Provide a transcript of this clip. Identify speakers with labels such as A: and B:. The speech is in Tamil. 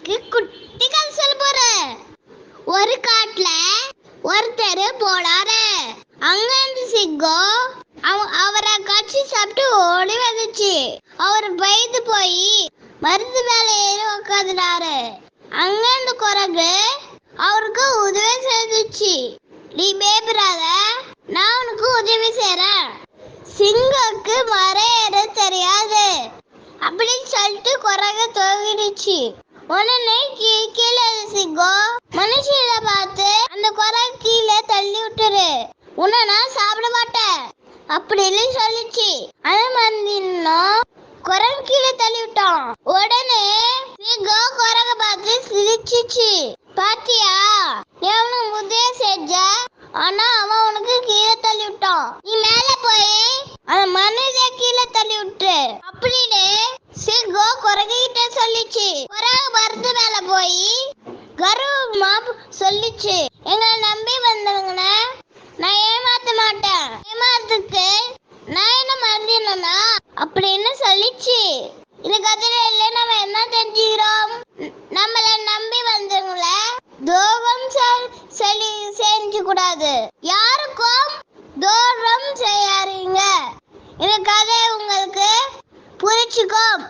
A: உங்களுக்கு குட்டிகள் சொல்ல ஒரு காட்டுல ஒருத்தர் போனாரு. அங்க இருந்து சிங்கம் அவரை கட்சி சாப்பிட்டு ஓடி வந்துச்சு. அவர் பயந்து போய் மருந்து மேல உட்காந்துனாரு உக்காந்துனாரு அங்க இருந்து குரங்கு அவருக்கு உதவி செஞ்சுச்சு நீ பயப்படாத நான் உனக்கு உதவி செய்றேன். சிங்கக்கு மரம் தெரியாது. அப்படின்னு சொல்லிட்டு குரங்க தூங்கிடுச்சு. உடனே கீழே சிங்கம் மனுஷனை பார்த்து அந்த குரங்கு கீழே தள்ளி விட்டுரு. உன்னை நான் சாப்பிட மாட்டேன். அப்படின்னு சொல்லிச்சு. அது மாதிரி குரங்கு கீழே தள்ளி விட்டான். உடனே சிங்கம் குரங்க பார்த்து சிரிச்சிச்சு. பாத்தியா நீ அவனுக்கு செஞ்ச? ஆனா அவன் உனக்கு கீழே தள்ளி விட்டான். நீ மேல போய் அந்த மனித கீழே தள்ளி விட்டு அப்படின்னு சிங்கம் குரங்கு கிட்ட சொல்லிச்சு. குரங்கு மருந்து மேல போய் கர்வமா சொல்லிச்சு. எங்களை நம்பி வந்தவங்கள நான் ஏமாத்த மாட்டேன். ஏமாத்துக்கு நான் என்ன மறந்துனா அப்படின்னு சொல்லிச்சு. இந்த கதையில நம்ம என்ன தெரிஞ்சுக்கிறோம்? நம்மளை நம்மள நம்பி வந்தவங்கள துரோகம் சொல்லி செஞ்சு கூடாது. யாருக்கும் துரோகம் செய்யாதீங்க. இந்த கதை உங்களுக்கு புரிச்சுக்கும்